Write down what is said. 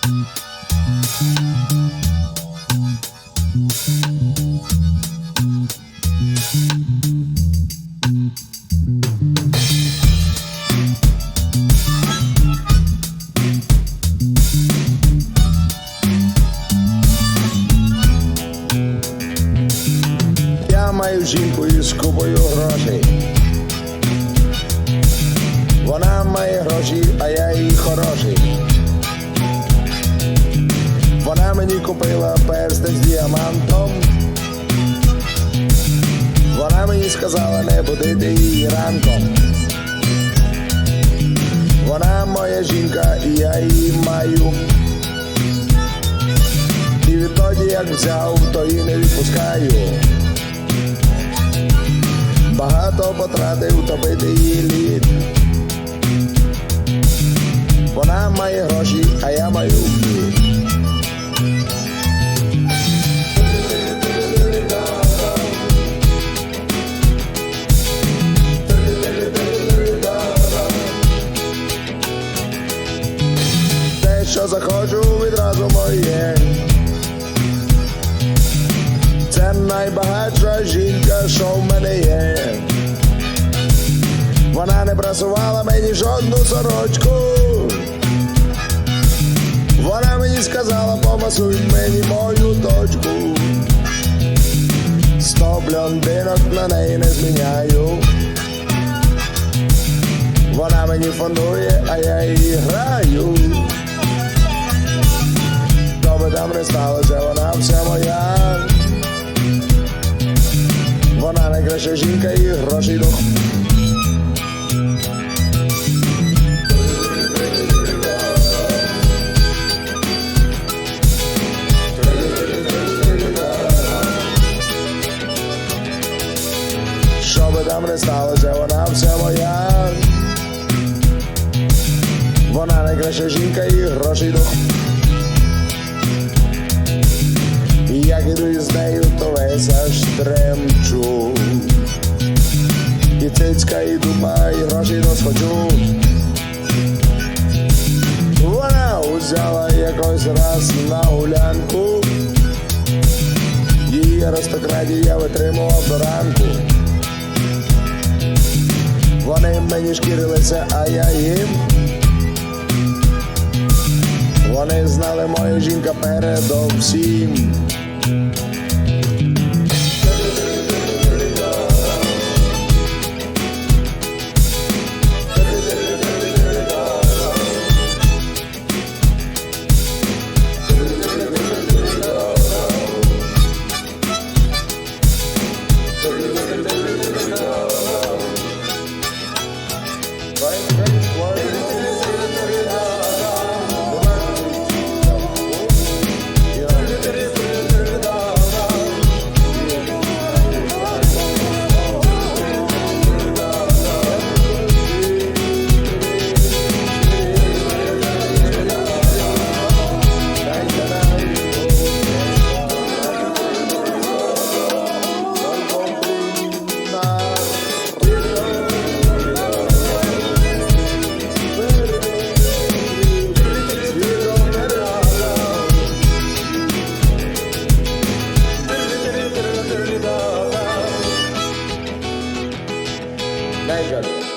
Я маю жінку із купою грошей. Вона має гроші, а я їй хороший. Вона мені купила перстень з діамантом. Вона мені сказала не будити її ранком. Вона моя жінка, і я її маю. І відтоді як взяв, то і не відпускаю. Багато потратив топити її лід. Вона має гроші, а я маю що захочу, відразу моє. Це найбагатша жінка, що в мене є. Вона не прасувала мені жодну сорочку. Вона мені сказала, помасуй мені мою дочку. Сто блондинок на неї не зміняю. Вона мені фондує, а я її граю. Не сталося, вона вся моя. Вона найкраща жінка і грошей до Що би там не сталося, вона вся моя. Вона найкраща жінка і грошей до як іду із нею, то весь аж тремчу. І цицька, і дуба, і гроші досхочу. Вона узяла якось раз на гулянку. Її аристократію я витримував до ранку. Вони мені шкірилися, а я їм. Вони знали мою жінка передовсім. Thank you. measured.